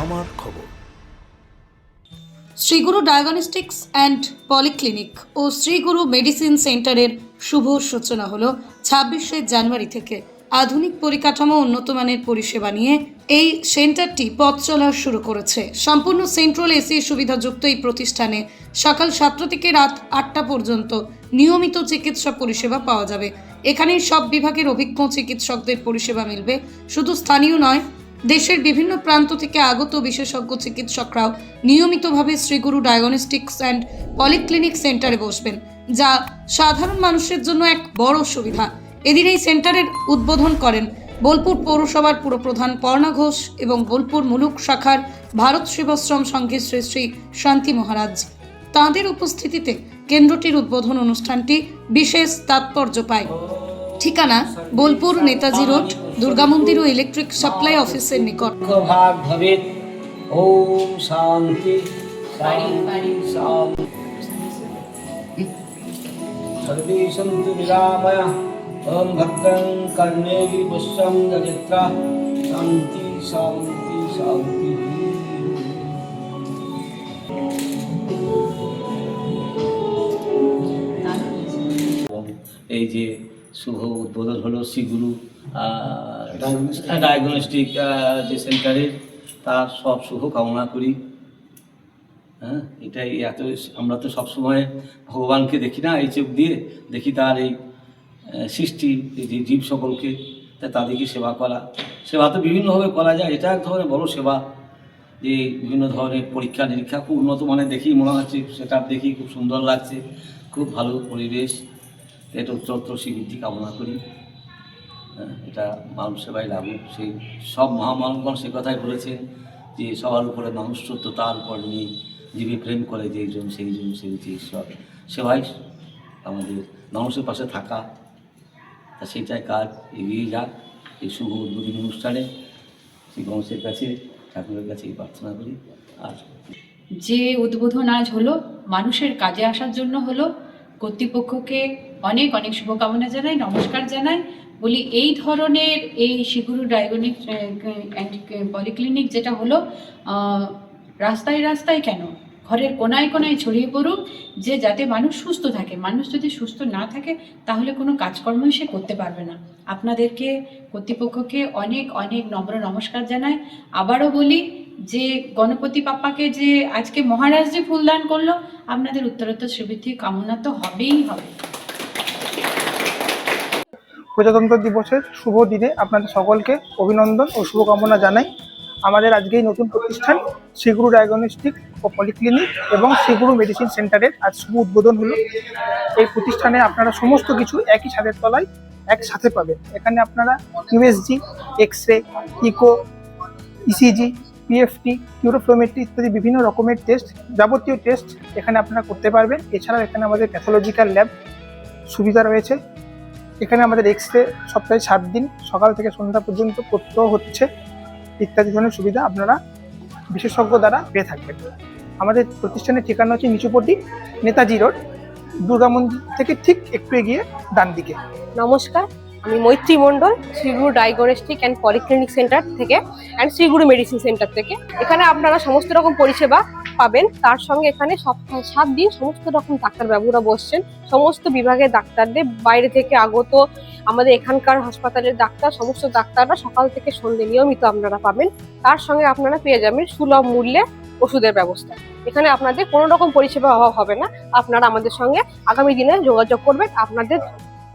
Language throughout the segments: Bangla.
আমার খবর। শ্রীগুরু ডায়াগনস্টিক্স অ্যান্ড পলিক্লিনিক ও শ্রীগুরু মেডিসিন সেন্টারের শুভ সূচনা হলো ছাব্বিশে জানুয়ারি থেকে আধুনিক পরিকাঠামো উন্নত মানের পরিষেবা নিয়ে এই সেন্টারটি পথ চলা শুরু করেছে। সম্পূর্ণ সেন্ট্রাল এসি সুবিধাযুক্ত এই প্রতিষ্ঠানে সকাল সাতটা থেকে রাত আটটা পর্যন্ত নিয়মিত চিকিৎসা পরিষেবা পাওয়া যাবে। এখানেই সব বিভাগের অভিজ্ঞ চিকিৎসকদের পরিষেবা মিলবে। শুধু স্থানীয় নয় দেশের বিভিন্ন প্রান্ত থেকে আগত বিশেষজ্ঞ চিকিৎসকরাও নিয়মিতভাবে শ্রীগুরু ডায়াগনস্টিক্স অ্যান্ড পলিক্লিনিক সেন্টারে বসবেন, যা সাধারণ মানুষের জন্য এক বড় সুবিধা। এদিন এই সেন্টারের উদ্বোধন করেন বোলপুর পৌরসভার পুরপ্রধান পর্ণা ঘোষ এবং বোলপুর মুলুক শাখার ভারত সেবাশ্রম সংঘের শ্রী শ্রী শান্তি মহারাজ। তাঁদের উপস্থিতিতে কেন্দ্রটির উদ্বোধন অনুষ্ঠানটি বিশেষ তাৎপর্য পায়। ঠিকানা বোলপুর নেতাজি রোড দুর্গা মন্দির ও ইলেকট্রিক সাপ্লাই অফিসের নিকট ভাগ ভবেত ওম শান্তি। সর্বে সন্তু নিরাময়া ওম ভদ্রং কর্ণেরি পুষ্যং গজত্রা শান্তি শান্তি শান্তি। এই যে শুভ উদ্বোধন হলো শ্রীগুরু ডায়াগনস্টিক যে সেন্টারের তার সব শুভ কামনা করি। হ্যাঁ এটাই এত আমরা তো সবসময় ভগবানকে দেখি না এই চোখ দিয়ে দেখি তার এই সৃষ্টি এই যে জীব সকলকে তা তাদেরকে সেবা করা। সেবা তো বিভিন্নভাবে করা যায় এটা এক ধরনের বড় সেবা যে বিভিন্ন ধরনের পরীক্ষা নিরীক্ষা খুব উন্নত মানের দেখি মনে হচ্ছে সেটা দেখি খুব সুন্দর লাগছে খুব ভালো পরিবেশ। এটা উত্তরোত্তর স্বীকৃতি কামনা করি। হ্যাঁ, এটা মানুষ সেবায় লাগুক। সেই সব মহামানবগণ সে কথাই বলেছেন যে সবার উপরে মানুষ তো তার উপর নিয়ে জীবে প্রেম করে যেইজন সেইজন সেই জন সেই হচ্ছে ঈশ্বর। সেবাই আমাদের মানুষের পাশে থাকা। তা সেটাই কাজ এগিয়ে যাক। এই শুভ উদ্বোধনী অনুষ্ঠানে সেই গণেশের কাছে ঠাকুরের কাছে এই প্রার্থনা করি। আর যে উদ্বোধন আজ হলো মানুষের কাজে আসার জন্য হলো কর্তৃপক্ষকে অনেক অনেক শুভকামনা জানাই, নমস্কার জানাই। বলি, এই ধরনের এই শিগুরু ডায়াগনিক পলিক্লিনিক যেটা হলো রাস্তায় রাস্তায় কেন? ঘরের কোনায় কোনায় ছড়িয়ে পড়ুক, যে যাতে মানুষ সুস্থ থাকে। মানুষ যদি সুস্থ না থাকে, তাহলে কোনো কাজকর্মই সে করতে পারবে না। আপনাদেরকে, কর্তৃপক্ষকে অনেক অনেক নম্র নমস্কার জানাই। আবারও বলি, যে গণপতি পাপ্পাকে যে আজকে মহারাজ যে ফুলদান করল, আপনাদের উত্তরোত্তর শ্রীবৃদ্ধি কামনা তো হবেই হবে। প্রজাতন্ত্র দিবসের শুভ দিনে আপনাদের সকলকে অভিনন্দন ও শুভকামনা জানাই। আমাদের আজকে এই নতুন প্রতিষ্ঠান শ্রীগুরু ডায়াগনস্টিক ও পলিক্লিনিক এবং শ্রীগুরু মেডিসিন সেন্টারের আজ শুভ উদ্বোধন হলো। এই প্রতিষ্ঠানে আপনারা সমস্ত কিছু একই ছাদের তলায় একসাথে পাবেন। এখানে আপনারা USG X ray echo ECG PFT uroflowmetry ইত্যাদি বিভিন্ন রকমের টেস্ট যাবতীয় টেস্ট এখানে আপনারা করতে পারবেন। এছাড়াও এখানে আমাদের প্যাথোলজিক্যাল ল্যাব সুবিধা রয়েছে। এখানে আমাদের এক্স রে সপ্তাহে সাত দিন, সকাল থেকে সন্ধ্যা পর্যন্ত করতেও হচ্ছে। ইত্যাদি ধরনের সুবিধা আপনারা বিশেষজ্ঞ দ্বারা পেয়ে থাকবেন। আমাদের প্রতিষ্ঠানের ঠিকানা হচ্ছে নিচুপটি নেতাজি রোড, দুর্গা মন্দির থেকে ঠিক একটু এগিয়ে ডান দিকে। নমস্কার, আমি Maitri Mondal, Shriguru diagnostic and polyclinic centre থেকে, অ্যান্ড শ্রীগুরু মেডিসিন সেন্টার থেকে। এখানে আপনারা সমস্ত রকম পরিষেবা পাবেন। তার সঙ্গে এখানে সপ্তাহে সাত দিন সমস্ত রকম ডাক্তার বাবুরা বসছেন। সমস্ত বিভাগের ডাক্তারদের, বাইরে থেকে আগত আমাদের এখানকার হাসপাতালের ডাক্তার, সমস্ত ডাক্তাররা সকাল থেকে সন্ধে নিয়মিত আপনারা পাবেন। তার সঙ্গে আপনারা পেয়ে যাবেন সুলভ মূল্যে ওষুধের ব্যবস্থা। এখানে আপনাদের কোনো রকম পরিষেবা অভাব হবে না। আপনারা আমাদের সঙ্গে আগামী দিনে যোগাযোগ করবেন। আপনাদের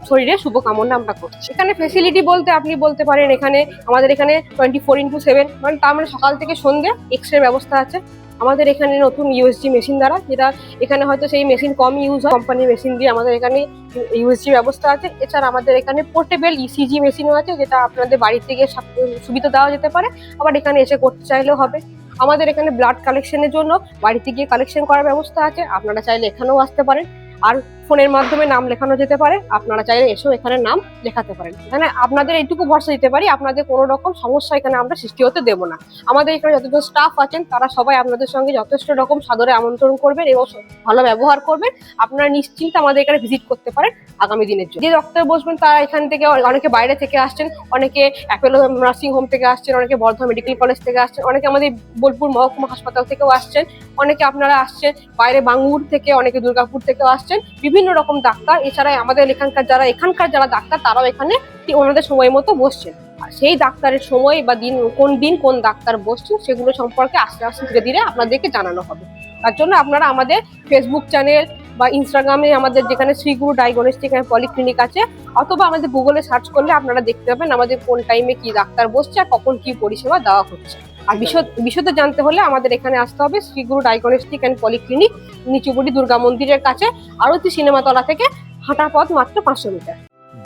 শরীরে শুভকামনা আমরা করছি। এখানে ফেসিলিটি বলতে আপনি বলতে পারেন এখানে আমাদের এখানে টোয়েন্টি ফোর ইন্টু সেভেন মানে তার মানে সকাল থেকে সন্ধে এক্স ব্যবস্থা আছে। আমাদের এখানে নতুন ইউএসজি মেশিন দ্বারা, যেটা এখানে হয়তো সেই মেশিন কম ইউজ হয় কোম্পানির মেশিন দিয়ে আমাদের এখানে ইউএসজি ব্যবস্থা আছে। এছাড়া আমাদের এখানে পোর্টেবল ইসিজি মেশিনও আছে, যেটা আপনাদের বাড়ি থেকে সাপ- সুবিধা দেওয়া যেতে পারে। আবার এখানে এসে করতে চাইলেও হবে। আমাদের এখানে ব্লাড কালেকশনের জন্য বাড়িতে গিয়ে কালেকশন করার ব্যবস্থা আছে। আপনারা চাইলে এখানেও আসতে পারেন। আর ফোনের মাধ্যমে নাম লেখানো যেতে পারে। আপনারা চাইলে এসেও এখানে নাম লেখাতে পারেন। এখানে আপনাদের এইটুকু ভরসা দিতে পারি, আপনাদের কোনো রকম সমস্যা এখানে আমরা সৃষ্টি হতে দেবো না। আমাদের এখানে যতজন স্টাফ আছেন, তারা সবাই আপনাদের সঙ্গে যথেষ্ট রকম সাদরে আমন্ত্রণ করবেন এবং ভালো ব্যবহার করবেন। আপনারা নিশ্চিন্তে আমাদের এখানে ভিজিট করতে পারেন আগামী দিনের জন্য। যে ডক্টর বসবেন, তারা এখান থেকে অনেকে বাইরে থেকে আসছেন, অনেকে অ্যাপেলো নার্সিং হোম থেকে আসছেন, অনেকে বর্ধমান মেডিকেল কলেজ থেকে আসছেন, অনেকে আমাদের বোলপুর মহকুমা হাসপাতাল থেকেও আসছেন, অনেকে আপনারা আসছেন, বাইরে বাঙ্গুর থেকে, অনেকে দুর্গাপুর থেকেও আসছেন। বিভিন্ন রকম ডাক্তার এছাড়া আমাদের এখানকার যারা এখানকার যারা ডাক্তার, তারাও এখানে ওনাদের সময় মতো বসছেন। আর সেই ডাক্তারের সময় বা দিন, কোন দিন কোন ডাক্তার বসছেন, সেগুলো সম্পর্কে আস্তে আস্তে ধীরে ধীরে আপনাদেরকে জানানো হবে। তার জন্য আপনারা আমাদের ফেসবুক চ্যানেল বা ইনস্টাগ্রামে আমাদের যেখানে শ্রীগুরু ডায়াগনস্টিক অ্যান্ড পলিক্লিনিক আছে, অথবা আমাদের গুগলে সার্চ করলে আপনারা দেখতে পাবেন আমাদের কোন টাইমে কি ডাক্তার বসছে আর কখন কি পরিষেবা দেওয়া হচ্ছে। আর বিশদ বিশদ জানতে হলে আমাদের এখানে আসতে হবে Shriguru diagnostic and polyclinic Nichubuti Durga মন্দিরের কাছে, আরতি সিনেমাতলা থেকে হাঁটা পথ মাত্র পাঁচশো মিটার।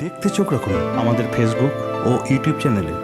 দেখতে চোখ রাখুন আমাদের ফেসবুক ও ইউটিউব চ্যানেলে